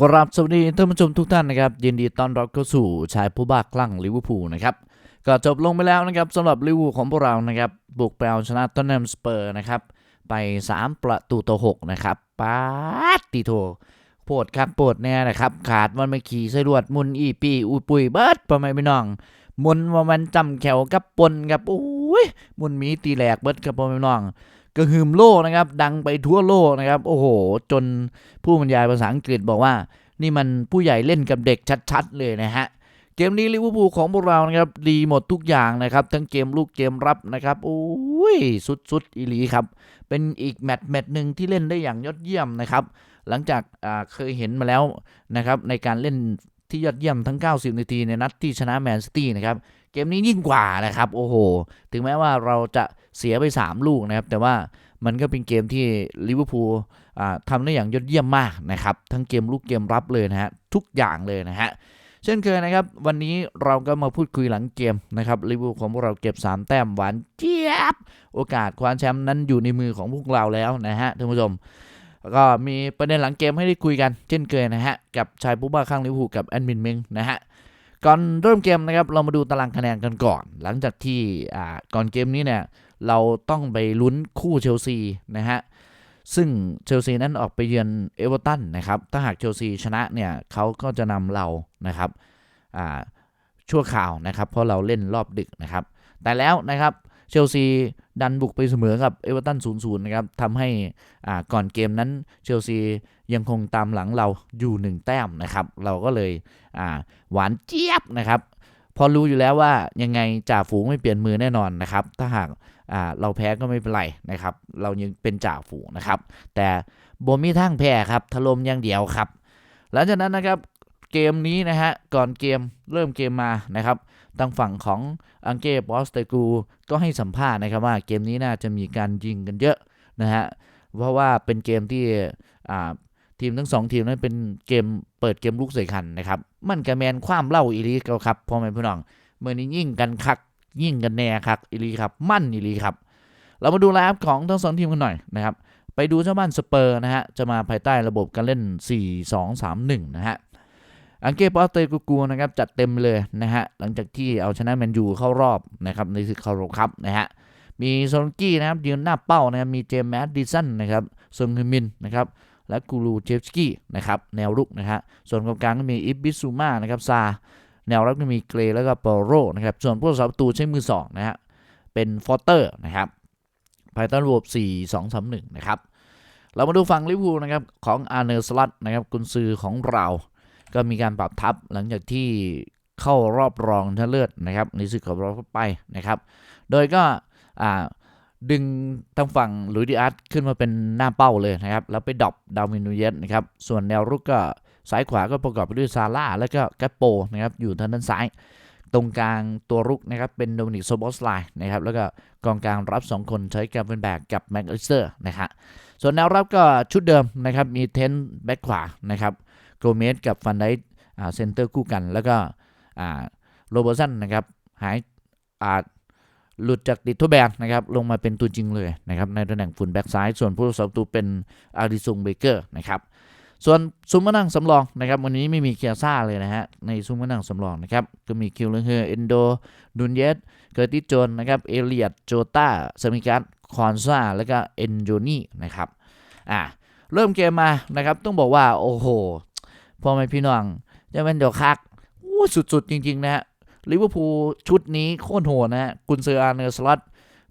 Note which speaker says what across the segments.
Speaker 1: กราบสวัสดีท่านผู้ชมทุกท่านนะครับ ยินดีต้อนรับเข้าสู่ชายผู้บ้าคลั่งลิเวอร์พูลนะครับ ก็จบลงไปแล้วนะครับสำหรับลิเวอร์พูลของพวกเรานะครับ บุกไปเอาชนะตอนแนมสเปอร์นะครับ ไป 3 ประตูต่อ6นะครับป๊าดติโทปวดครับปวดแน่นะครับ ขาดมันไม่ขี่ใส่รวดมุนอีปีอุปุยเบิดประมาณพี่น้องมุนว่ามันจำแขวกับปนครับโอ้ยมุนมีตีแหลกเบิดครับพ่อแม่พี่น้อง กระหึ่มโลกนะครับ ดังไปทั่วโลกนะครับ โอ้โห จนผู้บรรยายภาษาอังกฤษบอกว่า นี่มันผู้ใหญ่เล่นกับเด็กชัด ๆ เลยนะฮะเกมนี้ลิเวอร์พูลของพวกเรานะครับดีหมดทุกอย่างนะครับ ทั้งเกมลูกเกมรับนะครับโอ้ยสุดๆอีหลีครับ เป็นอีกแมตช์แมตช์หนึ่งที่เล่นได้อย่างยอดเยี่ยมนะครับ หลังจากเคยเห็นมาแล้วนะครับ ในการเล่นที่ยอดเยี่ยมทั้ง 90 นาทีในนัดที่ชนะแมนซิตี้นะครับ เกมนี้ยิ่งกว่านะครับ โอ้โห ถึงแม้ว่าเราจะ เสียไป 3 ลูกนะครับ แต่ว่ามันก็เป็นเกมที่ลิเวอร์พูลทำได้อย่างยอดเยี่ยมมากนะครับ ทั้งเกมลูกเกมรับเลยนะฮะ ทุกอย่างเลยนะฮะ เช่นเคยนะครับ วันนี้เราก็มาพูดคุยหลังเกมนะครับลิเวอร์พูลของพวกเราเก็บ 3 แต้มหวานเจี๊ยบ โอกาสคว้าแชมป์นั้นอยู่ในมือของพวกเราแล้วนะฮะท่านผู้ชมก็มีประเด็นหลังเกมให้ได้คุยกัน เช่นเคยนะฮะ กับชายผู้บ้าข้างลิเวอร์พูลกับแอดมินเมงนะฮะก่อนเริ่มเกมนะครับเรามาดูตารางคะแนนกันก่อน หลังจากที่ก่อนเกมนี้เนี่ย เราต้องไปลุ้นคู่เชลซีนะฮะซึ่งเชลซีนั้นออกไปเยือนเอเวอร์ตันนะครับ ถ้าหากเชลซีชนะเนี่ยเขาก็จะนำเรานะครับชั่วข่าวนะครับ เพราะเราเล่นรอบดึกนะครับ แต่แล้วนะครับเชลซีดันบุกไปเสมอกับเอเวอร์ตัน0-0นย์นะครับทำให้ก่อนเกมนั้นเชลซียังคงตามหลังเราอยู่ 1 แต้มนะครับ เราก็เลยหวานเจี๊ยบนะครับ พอรู้อยู่แล้วว่ายังไงจ่าฝูงไม่เปลี่ยนมือแน่นอนนะครับ ถ้าหาก เราแพ้ก็ไม่เป็นไรนะครับ เรายังเป็นจ่าฝูงนะครับ แต่บมีทั้งแพ้ครับถล่มอย่างเดียวครับ หลังจากนั้นนะครับเกมนี้นะฮะก่อนเกมเริ่มเกมมานะครับทางฝั่งของอังเก้บอสเตกูก็ให้สัมภาษณ์นะครับว่าเกมนี้น่าจะมีการยิงกันเยอะนะฮะเพราะว่าเป็นเกมที่ทีมทั้งสองทีมนั้นเป็นเกมเปิดเกมลุกใส่คันนะครับ มันกระแมนความเล่าอีลีก็ครับพ่อแม่พี่น้องเมื่อนี้ยิ่งกันคัก ยิ่งกันแน่คักอีหลีครับ มั่นอีหลีครับ เรามาดูไลฟ์ของทั้งสองทีมกันหน่อยนะครับ ไปดูเจ้าบ้านสเปอร์นะฮะ จะมาภายใต้ระบบการเล่น 4-2-3-1 นะฮะ อังเก้ปอเตกูกูนะครับ จัดเต็มเลยนะฮะ หลังจากที่เอาชนะแมนยูเข้ารอบนะครับในศึกคาร์โรคัพนะฮะ มีโซลกี้นะครับยืนหน้าเป้านะครับ มีเจมส์แมดดิสันนะครับซงฮึมินนะครับและกูรูเจฟสกี้นะครับแนวรุกนะฮะส่วนกองกลางก็มีอิบบิซูมานะครับซา แนวรับก็มีเกรแล้วก็เปโรนะครับส่วนผู้สับประตูใช้มือสองนะฮะเป็นฟอร์เตอร์นะครับภายใต้ระบบ 4 2 3 1 นะครับ เรามาดูฝั่งลิเวอร์พูลนะครับของอาร์เนอร์สลัตนะครับกุนซือของเรา ก็มีการปรับทับหลังจากที่เข้ารอบรองชนะเลิศนะครับในศึกของเราเข้าไปนะครับ โดยก็อ่าดึงทางฝั่งลุยดิอาร์ตขึ้นมาเป็นหน้าเป้าเลยนะครับ แล้วไปดรอปดาวมินูเยสนะครับ ส่วนแนวรุกก็ ซ้ายขวาก็ประกอบไปด้วยซาร่าแล้วก็แกปโปนะครับอยู่ทางด้านซ้าย ตรงกลางตัวรุกนะครับเป็นโดมินิกโซบอสไลน์นะครับแล้วก็กองกลางรับ 2 คนใช้กับเป็นแบกกับแม็กอลิสเตอร์นะฮะส่วนแนวรับก็ชุดเดิมนะครับมีเทนแบ็คขวานะครับโกเมสกับฟันไดเซนเตอร์คู่กัน แล้วก็โรเบอร์สันนะครับหายอ่าหลุดจากติดทวแบนนะครับลงมาเป็นตัวจริงเลยนะครับในตำแหน่งฟุนแบ็กซ้าย ส่วนผู้รักษาประตูเป็นอาริซุงเบเกอร์นะครับ ส่วนซุ้มมานั่งสำรองนะครับวันนี้ไม่มีเคียซ่าเลยนะฮะในซุ้มมานั่งสำรองนะครับก็มีคิวเลนเฮอร์เอนโดดุนเยสเกอร์ติจนนะครับเอเลียดโจตาสมิกัสคอนซาแล้วก็เอนโจนี่นะครับอ่าเริ่มเกมมานะครับต้องบอกว่าโอ้โหพ่อแม่พี่น้องจะเป็นเดี๋ยวคักโอ้สุดๆ จริง ๆ นะฮะลิเวอร์พูลชุดนี้โคตรโหดนะฮะกุนเซอร์อาร์เนอร์สล็อต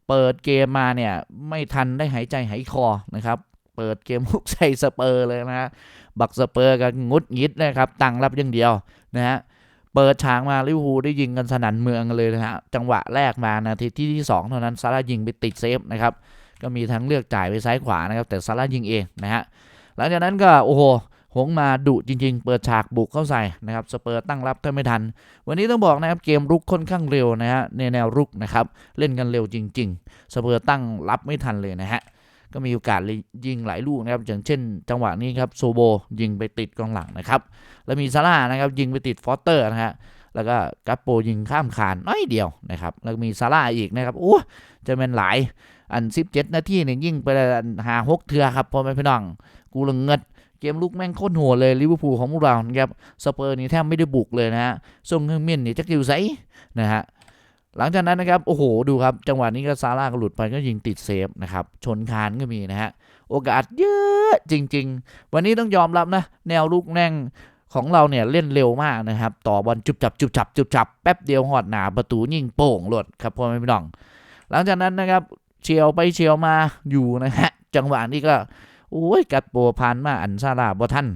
Speaker 1: เปิดเกมมาเนี่ย ไม่ทันได้หายใจหายคอนะครับ เปิดเกมลุกใส่สเปอร์เลยนะฮะบักสเปอร์กันงุดหงิดนะครับตั้งรับอย่างเดียวนะฮะเปิดฉากมาลิเวอร์พูลได้ยิงกันสนั่นเมืองเลยนะฮะจังหวะแรกมานาทีที่ที่2เท่านั้นซาร่ายิงไปติดเซฟนะครับก็มีทั้งเลือกจ่ายไปซ้ายขวานะครับแต่ซาร่ายิงเองนะฮะหลังจากนั้นก็โอ้โหหงมาดุจริง ๆ เปิดฉากบุกเข้าใส่นะครับสเปอร์ตั้งรับแทบไม่ทัน วันนี้ต้องบอกนะครับเกมรุกค่อนข้างเร็วนะฮะในแนวรุกนะครับเล่นกันเร็วจริง ๆ สเปอร์ตั้งรับไม่ทันเลยนะฮะ ก็มีโอกาสยิงหลายลูกนะครับอย่างเช่น จังหวะนี้ครับโซโบยิงไปติดกองหลังนะครับ แล้วมีซาร่านะครับยิงไปติดฟอสเตอร์นะฮะแล้วก็กัปโปยิงข้ามคานน้อยเดียวนะครับแล้วมีซาร่าอีกนะครับโอ้จะเป็นหลายอัน 17 นาทีเนี่ยยิงไปหาหกเทือครับพอไม่พี่น้องกูละเงิดเกมลุกแม่งโคตรโหดเลยลิเวอร์พูลของพวกเรานะครับสเปอร์นี่แทบไม่ได้บุกเลยนะฮะส่งเครื่องเมียนนี่จะอยู่ไซนะฮะ หลังจากนั้นนะครับโอ้โหดูครับ จังหวะนี้ก็ซาร่าก็หลุดไปก็ยิงติดเซฟนะครับชนคานก็มีนะฮะโอกาสเยอะจริง ๆ วันนี้ต้องยอมรับนะ แนวลุกแน่งของเราเนี่ยเล่นเร็วมากนะครับ ต่อบอลจุบจับจุบจับจุบจับแป๊บเดียวหอดหนาประตูยิงโป่งหลดครับพ่อแม่พี่น้อง หลังจากนั้นนะครับเชียวไปเชียวมาอยู่นะฮะจังหวะนี้ก็โอ้ยกัดโปรพันมาอันซาลาบอท่าน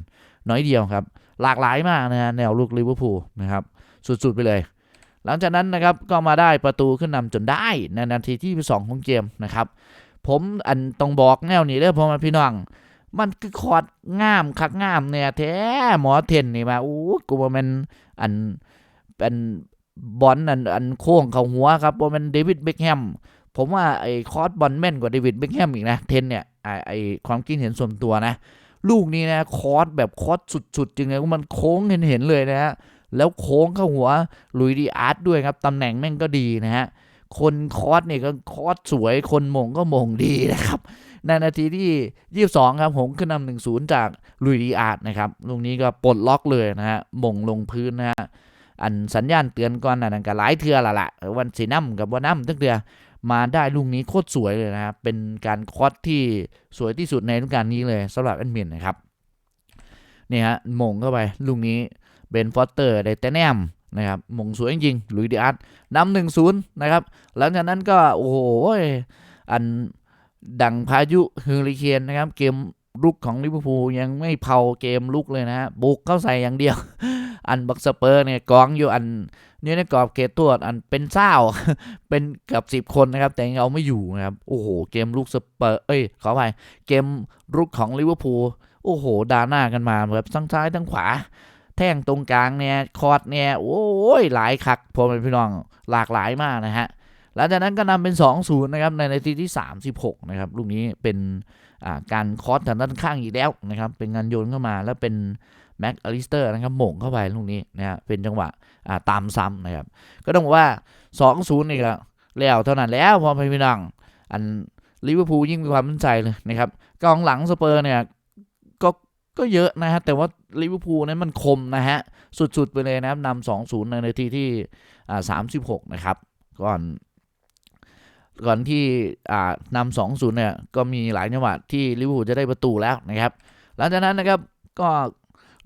Speaker 1: น้อยเดียวครับ หลากหลายมากนะฮะแนวลุกลิเวอร์พูลนะครับ สุดๆไปเลย หลังจากนั้นนะครับก็มาได้ประตูขึ้นนำจนได้ในนาทีที่สองของเกมนะครับ ผมอันต้องบอกแนวนี้เลยพ่อแม่พี่น้อง มันคือคอร์ดงามคักงามเนี่ยแท้หมอเทนนี่มาอู้กูว่ามันอันเป็นบอลอันอันโค้งเขาหัวครับว่ามันเดวิดเบคแฮมผมว่าไอ้คอร์สบอลแม่นกว่าเดวิดเบคแฮมอีกนะเทนเนี่ยไอ้ไอความคิดเห็นส่วนตัวนะ ลูกนี้นะคอร์สแบบคอร์สสุดๆจริงเลยมันโค้งเห็นเห็นๆเลยนะฮะ แล้วโค้งเข้าหัวลุยดีอาร์ตด้วยครับตำแหน่งแม่งก็ดีนะฮะคนคอสเนี่ยก็คอสสวยคนมงก็มงดีนะครับในนาทีที่ 22 ครับผมขึ้นนำหนึ่งศูนย์จากลุยดีอาร์ตนะครับลูกนี้ก็ปลดล็อกเลยนะฮะมงลงพื้นนะฮะอันสัญญาณเตือนก่อนอันนั้นก็หลายเทือละละวันสีน้ำกับวันน้ำตั้งเทือมาได้ลูกนี้โคตรสวยเลยนะครับเป็นการคอสที่สวยที่สุดในฤดูกาลนี้เลยสำหรับแอนมินนะครับนี่ฮะมงเข้าไปลูกนี้ เบนฟอสเตอร์ได้แต่แนมนะครับมงสวยจริงๆลุยดีอาร์ตนำหนึ่งศูนย์นะครับ หลังจากนั้นก็ โอ้โห อันดังพายุเฮอริเคนนะครับ เกมลุกของลิเวอร์พูลยังไม่เผาเกมลุกเลยนะฮะบุกเข้าใส่อย่างเดียว อันบักสเปอร์เนี่ยกองอยู่อันเนี่ในกรอบเกตตัวอันเป็นเศร้าเป็นเกับสิบคนนะครับ แต่ยังเอาไม่อยู่นะครับ โอ้โห เกมลุกสเปอร์เอ้ยขอไปเกมลุกของลิเวอร์พูลโอ้โหดาหน้ากันมาแบบทั้งซ้ายทั้งขวา แท่งตรงกลางเนี่ยคอร์ดเนี่ยโอ้ยหลายคักพอเป็นพี่น้องหลากหลายมากนะฮะหลังจากนั้นก็นำเป็น 2-0 นะครับ ในนาทีที่ 36 นะครับ ลูกนี้เป็นการคอสทางด้านข้างอีกแล้วนะครับ เป็นงานโยนเข้ามาแล้วเป็นแม็กอลิสเตอร์นะครับหม่งเข้าไปลูกนี้นะฮะเป็นจังหวะตามซ้ำนะครับ ก็ต้องบอกว่า 2-0นี่ก็แล้วเท่านั้นแล้วพอพี่น้องอันลิเวอร์พูลยิ่งมีความมั่นใจเลยนะครับกองหลังสเปอร์เนี่ย ก็เยอะนะฮะ แต่ว่าลิเวอร์พูลนั้นมันคมนะฮะ สุด ๆ ไปเลยนะครับนำ2-0ในนาทีที่อ่า36นะครับ ก่อนก่อนที่อ่านำสองศูนย์เนี่ย ก็มีหลายจังหวะที่ลิเวอร์พูลจะได้ประตูแล้วนะครับ หลังจากนั้นนะครับก็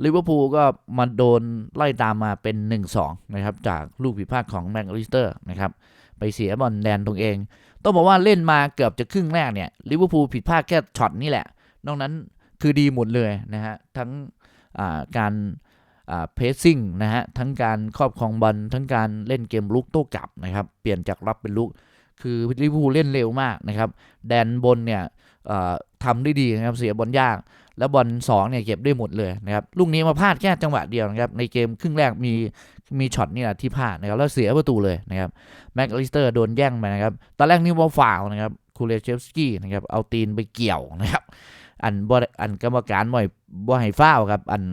Speaker 1: ลิเวอร์พูลก็มาโดนไล่ตามมาเป็น 1-2 นะครับ จากลูกผิดพลาดของแมงลิสเตอร์นะครับ ไปเสียบอลแดนตรงเอง ต้องบอกว่าเล่นมาเกือบจะครึ่งแรกเนี่ยลิเวอร์พูลผิดพลาดแค่ช็อตนี่แหละ นอกนั้น คือดีหมดเลยนะฮะทั้งาการเพสซิ่งนะฮะทั้งการครอบครองบอลทั้งการเล่นเกมลุกโต้กลับนะครับ เปลี่ยนจากรับเป็นลุก คือลิเวอร์พูลเล่นเร็วมากนะครับ แดนบนเนี่ยทำได้ดีนะครับเสียบอลยาก แล้วบอลสองเนี่ยเก็บได้หมดเลยนะครับลูกนี้มาพลาดแค่จังหวะเดียวนะครับในเกมครึ่งแรกมีมีช็อตนี่แหละที่พลาดนะครับแล้วเสียประตูเลยนะครับแม็กอลิสเตอร์โดนแย่งไปนะครับตอนแรกนี่ว่าฟาวล์นะครับคูเลเชฟสกี้นะครับเอาตีนไปเกี่ยวนะครับ อันบ่อันกรรมการบ่อยบ่ให้ฟาวครับ อัน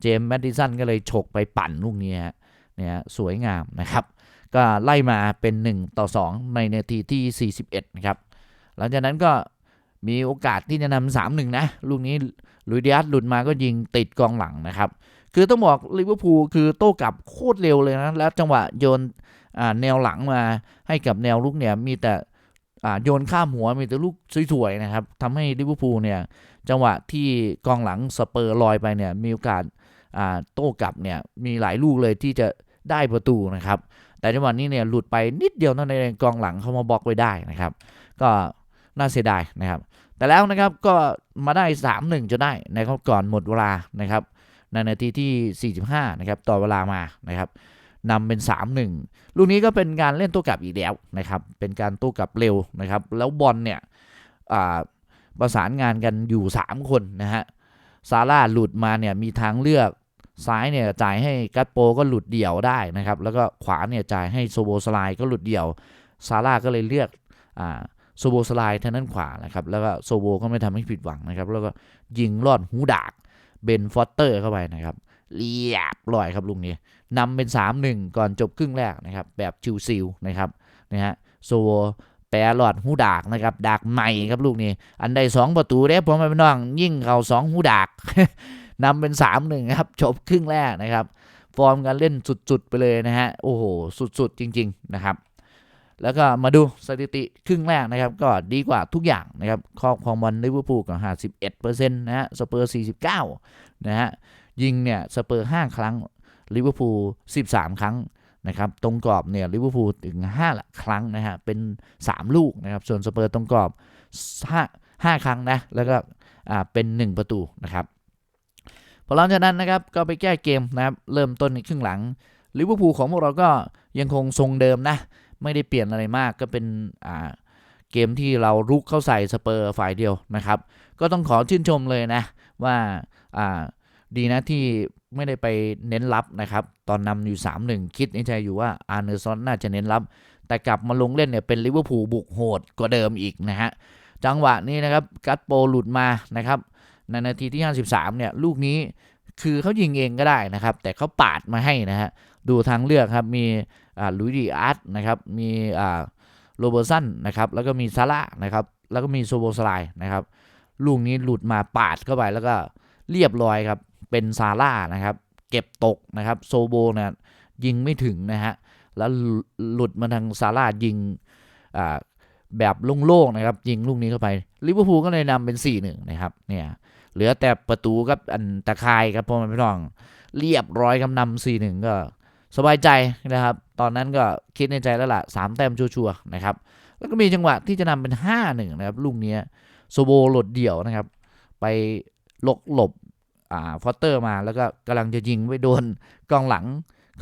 Speaker 1: เจมส์แมดดิสันก็เลยฉกไปปั่นลูกนี้ฮะเนี่ยสวยงามนะครับ ก็ไล่มาเป็น 1 ต่อ 2 ในนาทีที่ 41นะครับหลังจากนั้นก็มีโอกาสที่จะนำสามหนึ่งนะ ลูกนี้ลุยเดียสหลุดมาก็ยิงติดกองหลังนะครับ คือต้องบอกลิเวอร์พูลคือโต้กลับโคตรเร็วเลยนะ แล้วจังหวะโยนแนวหลังมาให้กับแนวลุกเนี่ยมีแต่โยนข้ามหัวมีแต่ลูกสวยๆนะครับทำให้ลิเวอร์พูลเนี่ย จังหวะที่กองหลังสเปอร์ลอยไปเนี่ยมีโอกาสอ่าโต้กลับเนี่ยมีหลายลูกเลยที่จะได้ประตูนะครับ แต่จังหวะนี้เนี่ยหลุดไปนิดเดียวนั้นเองกองหลังเขามาบล็อกไว้ได้นะครับ ก็น่าเสียดายนะครับ แต่แล้วนะครับก็มาได้ 3-1จนได้นะครับก่อนหมดเวลานะครับในนาทีที่ 45 นะครับ ต่อเวลามานะครับนำเป็น 3-1 ลูกนี้ก็เป็นการเล่นโต้กลับอีกแล้วนะครับ เป็นการโต้กลับเร็วนะครับ แล้วบอลเนี่ยอ่า ประสานงานกันอยู่ 3 คนนะฮะซาร่าหลุดมาเนี่ยมีทางเลือกซ้ายเนี่ยจ่ายให้กัตโปก็หลุดเดี่ยวได้นะครับ แล้วก็ขวาเนี่ยจ่ายให้โซโบสไลก็หลุดเดี่ยวซาร่าก็เลยเลือกอ่าโซโบสไลทางด้านขวานะครับ แล้วก็โซโบก็ไม่ทำให้ผิดหวังนะครับ แล้วก็ยิงลอดหูดากเบนฟอสเตอร์เข้าไปนะครับเรียบร้อยครับลุงนี้นำเป็น 3-1 ก่อนจบครึ่งแรกนะครับ แบบชิวซิลนะครับนะฮะโซโบ แปรหลอดหูดากนะครับดากใหม่ครับลูกนี้ อันใดสองประตูเด้ผมไม่เป็นน้อง ยิ่งเขาสองหูดากนำเป็น3-1ครับจบครึ่งแรกนะครับ ฟอร์มการเล่นสุดๆไปเลยนะฮะโอ้โหสุดๆจริง ๆนะครับ แล้วก็มาดูสถิติครึ่งแรกนะครับ ก็ดีกว่าทุกอย่างนะครับครอบครองบอลลิเวอร์พูลกับ51%นต์นะฮะสเปอร์49นะฮะยิงเนี่ยสเปอร์5ครั้งลิเวอร์พูล13 ครั้ง นะครับตรงกรอบเนี่ยลิเวอร์พูลถึง5ละครั้งนะฮะเป็น 3 ลูกนะครับส่วนสเปอร์ตรงกรอบ 5 5 ครั้งนะแล้วก็อ่าเป็น 1 ประตูนะครับพอหลังจากนั้นนะครับก็ไปแก้เกมนะครับเริ่มต้นในครึ่งหลังลิเวอร์พูลของพวกเราก็ยังคงทรงเดิมนะไม่ได้เปลี่ยนอะไรมากก็เป็นอ่าเกมที่เรารุกเข้าใส่สเปอร์ฝ่ายเดียวนะครับ ก็ต้องขอชื่นชมเลยนะว่าอ่าดีนะที่ ไม่ได้ไปเน้นรับนะครับ ตอนนำอยู่ 3-1 คิดในใจอยู่ว่าอาร์เนอร์ซอนน่าจะเน้นรับ แต่กลับมาลงเล่นเนี่ยเป็นลิเวอร์พูลบุกโหดกว่าเดิมอีกนะฮะ จังหวะนี้นะครับกัตโปหลุดมานะครับในนาทีที่ 53 เนี่ยลูกนี้คือเขายิงเองก็ได้นะครับ แต่เขาปาดมาให้นะฮะ ดูทางเลือกครับ มีอ่าลุยดีอาร์ตนะครับ มีอ่าโรเบอร์สันนะครับ แล้วก็มีซาร่านะครับ แล้วก็มีโซโบสไลนะครับ ลูกนี้หลุดมาปาดเข้าไปแล้วก็เรียบร้อยครับ เป็นซาร่านะครับ เก็บตกนะครับ โซโบเนี่ยยิงไม่ถึงนะฮะ แล้วหลุดมาทางซาร่ายิงแบบโล่งๆนะครับ ยิงลูกนี้เข้าไปลิเวอร์พูลก็เลยนำเป็น 4-1 นะครับ เนี่ย เหลือแต่ประตูกับอันตะคายครับพ่อแม่พี่น้อง เรียบร้อยกำนำ4 1 ก็สบายใจนะครับ ตอนนั้นก็คิดในใจแล้วล่ะสามแต้มชัวร์ๆนะครับ แล้วก็มีจังหวะที่จะนำเป็น 5 1 นะครับ ลูกนี้โซโบหลดเดี่ยวนะครับ ไปหลกหลบ ฟอสเตอร์มาแล้วก็กำลังจะยิงไปโดนกองหลัง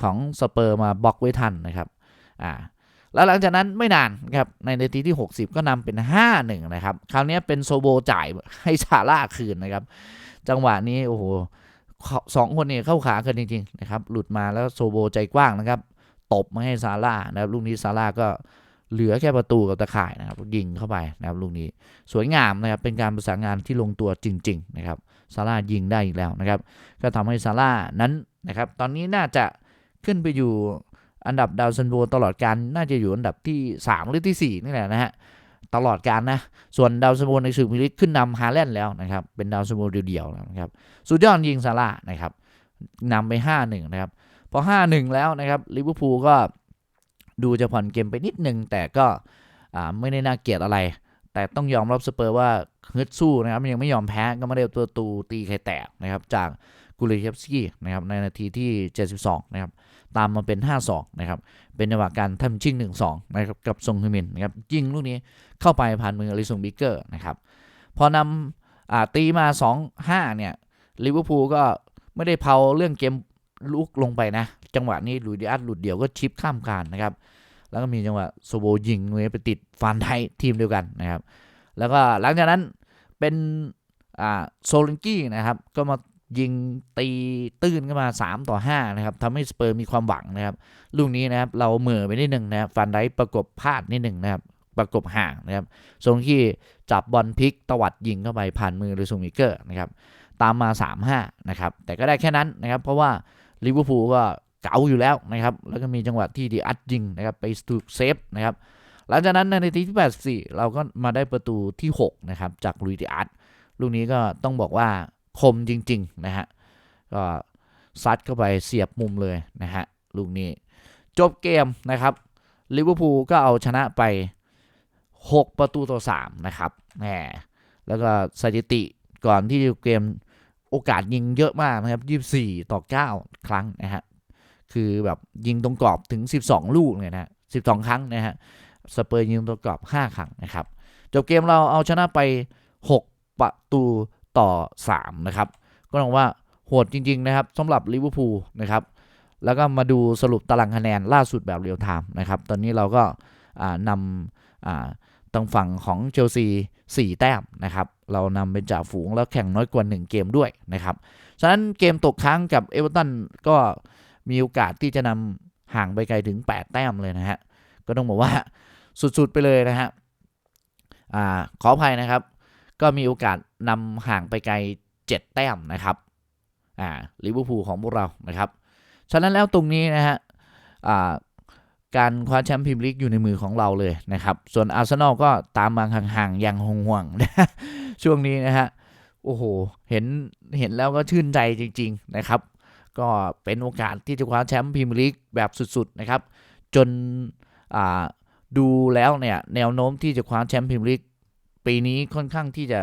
Speaker 1: ของสเปอร์มาบล็อกไว้ทันนะครับอ่าแล้วหลังจากนั้นไม่นานครับในนาทีที่ 60 ก็นำเป็น 5-1 นะครับ คราวนี้เป็นโซโบจ่ายให้ซาร่าคืนนะครับ จังหวะนี้โอ้โหสองคนนี้เข้าขากันจริงๆนะครับ หลุดมาแล้วโซโบใจกว้างนะครับ ตบมาให้ซาร่านะครับ ลูกนี้ซาร่าก็เหลือแค่ประตูกับตะข่ายนะครับ ยิงเข้าไปนะครับลูกนี้สวยงามนะครับ เป็นการประสานงานที่ลงตัวจริง ๆ นะครับ ซาร่ายิงได้อีกแล้วนะครับ ก็ทำให้ซาร่านั้นนะครับตอนนี้น่าจะขึ้นไปอยู่อันดับดาวซันโบตลอดการน่าจะอยู่อันดับที่ 3 หรือที่ 4 นี่แหละนะฮะตลอดการนะ ส่วนดาวซันโบในสื่อมิลิขึ้นนำฮาแลนด์แล้วนะครับ เป็นดาวซันโบเดียวๆนะครับสุดยอดยิงซาร่านะครับนำไป 5-1 นะครับ พอ 5-1 แล้วนะครับลิเวอร์พูลก็ดูจะผ่อนเกมไปนิดนึง แต่ก็ไม่ได้น่าเกลียดอะไร แต่ต้องยอมรับสเปอร์ว่าฮึดสู้นะครับยังไม่ยอมแพ้ก็ไม่ได้ตัวตูตีใครแตกนะครับจากกูเลเชฟสกี้นะครับในนาทีที่ 72 นะครับ ตามมาเป็น 5-2 นะครับ เป็นจังหวะการทำชิง 1-2 นะครับกับซงฮึมินนะครับยิงลูกนี้เข้าไปผ่านมืออลิซงบิเกอร์นะครับพอนำตีมา 2-5 เนี่ยลิเวอร์พูลก็ไม่ได้เผาเรื่องเกมลุกลงไปนะ จังหวะนี้ลุยดิอัสหลุดเดี่ยวก็ชิปข้ามคานนะครับ แล้วก็มีจังหวะโซโบยิงเวไปติดฟันไททีมเดียวกันนะครับ แล้วก็หลังจากนั้นเป็นอ่าโซลินกี้นะครับ ก็มายิงตีตื้นขึ้นมา 3 ต่อ 5 นะครับทำให้สเปอร์มีความหวังนะครับ ลูกนี้นะครับ เราเหม่อไปนิดหนึ่งนะครับฟันไดประกบพลาดนิดหนึ่งนะครับ ประกบห่างนะครับทรงที่จับบอลพลิกตวัดยิงเข้าไปผ่านมือลยซูมิเกอร์นะครับ ตามมา 3-5 นะครับ แต่ก็ได้แค่นั้นนะครับ เพราะว่าลิเวอร์พูลก็ เก๋าอยู่แล้วนะครับ แล้วก็มีจังหวะที่ดีอัดยิงนะครับไปถูกเซฟนะครับ หลังจากนั้นในนาทีที่ 84 เราก็มาได้ประตูที่ 6 นะครับ จากลุยดิอัดลูกนี้ก็ต้องบอกว่าคมจริง ๆ นะฮะ ก็ซัดเข้าไปเสียบมุมเลยนะฮะ ลูกนี้ จบเกมนะครับลิเวอร์พูลก็เอาชนะไป 6 ประตูต่อ 3 นะครับแหมแล้วก็สถิติก่อนที่เกมโอกาสยิงเยอะมากนะครับ 24 ต่อ 9 ครั้งนะฮะ คือแบบยิงตรงกรอบถึง 12 ลูกเลยนะ12ครั้งนะฮะสเปอร์ยิงตรงกรอบ 5 ครั้งนะครับ จบเกมเราเอาชนะไป 6 ประตูต่อ 3 นะครับ ก็ต้องว่าโหดจริง ๆ นะครับสำหรับลิเวอร์พูลนะครับ แล้วก็มาดูสรุปตารางคะแนนล่าสุดแบบเรียลไทม์นะครับ ตอนนี้เราก็นำตรงฝั่งของเชลซี 4 แต้มนะครับ เรานำเป็นจ่าฝูงแล้วแข่งน้อยกว่า 1 เกมด้วยนะครับ ฉะนั้นเกมตกค้างกับเอเวอร์ตันก็ มีโอกาสที่จะนำห่างไปไกลถึง 8 แต้มเลยนะฮะ ก็ต้องบอกว่าสุดๆไปเลยนะฮะอขออภัยนะครับ ก็มีโอกาสนำห่างไปไกล 7 แต้มนะครับอ่าลิเวอร์พูลของพวกเรานะครับ ฉะนั้นแล้วตรงนี้นะฮะอ่าการคว้าแชมป์พรีเมียร์ลีกอยู่ในมือของเราเลยนะครับ ส่วนอาร์เซนอลก็ตามมาห่างๆ อย่างห่วงๆนะช่วงนี้นะฮะ โอ้โห เห็นเห็นแล้วก็ชื่นใจจริง ๆ นะครับ ก็เป็นโอกาสที่จะคว้าแชมป์พรีเมียร์ลีกแบบสุดๆนะครับ จนดูแล้วเนี่ยแนวโน้มที่จะคว้าแชมป์พรีเมียร์ลีกปีนี้ค่อนข้างที่จะ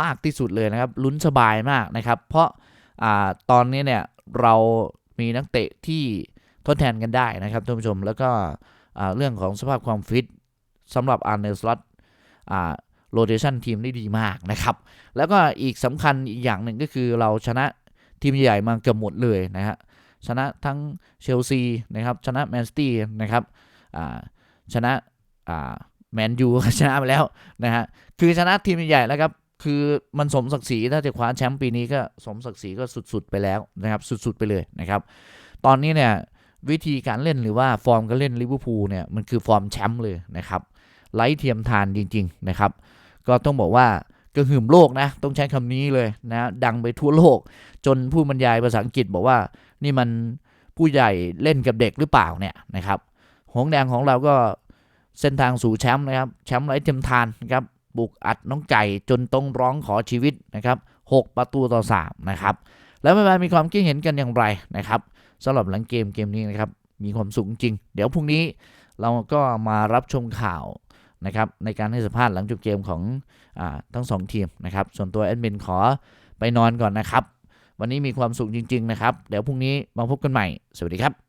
Speaker 1: มากที่สุดเลยนะครับลุ้นสบายมากนะครับ เพราะอาตอนนี้เนี่ยเรามีนักเตะที่ทดแทนกันได้นะครับท่านผู้ชมแล้วก็เรื่องของสภาพความฟิตสำหรับอาร์เนสลอตโรเ t ชันทีมได้ดีมากนะครับ แล้วก็อีกสำคัญอีกอย่างหนึ่งก็คือเราชนะ ทีมใหญ่มาเกือบหมดเลยนะฮะชนะทั้งเชลซีนะครับชนะแมนซิตี้นะครับชนะแมนยูชนะไปแล้วนะฮะคือชนะทีมใหญ่แล้วครับคือมันสมศักดิ์ศรีถ้าจะคว้าแชมป์ปีนี้ก็สมศักดิ์ศรีก็สุดๆไปแล้วนะครับสุดๆไปเลยนะครับตอนนี้เนี่ยวิธีการเล่นหรือว่าฟอร์มการเล่นลิเวอร์พูลเนี่ยมันคือฟอร์มแชมป์เลยนะครับไร้เทียมทานจริงๆนะครับก็ต้องบอกว่า กระหึ่มโลกนะ ต้องใช้คำนี้เลยนะ ดังไปทั่วโลก จนผู้บรรยายภาษาอังกฤษบอกว่า นี่มันผู้ใหญ่เล่นกับเด็กหรือเปล่าเนี่ยนะครับหงแดงของเราก็เส้นทางสู่แชมป์นะครับแชมป์ไร้เทียมทานนะครับบุกอัดน้องไก่จนต้องร้องขอชีวิตนะครับ6ประตูต่อ3นะครับแล้วไม่มีความคิดเห็นกันอย่างไรนะครับสำหรับหลังเกมเกมนี้นะครับมีความสุขจริง เดี๋ยวพรุ่งนี้เราก็มารับชมข่าว นะครับในการให้สัมภาษณ์หลังจบเกมของอทั้งสองทีมนะครับ ส่วนตัวแอดมินขอไปนอนก่อนนะครับ วันนี้มีความสุขจริง ๆ นะครับ เดี๋ยวพรุ่งนี้มาพบกันใหม่ สวัสดีครับ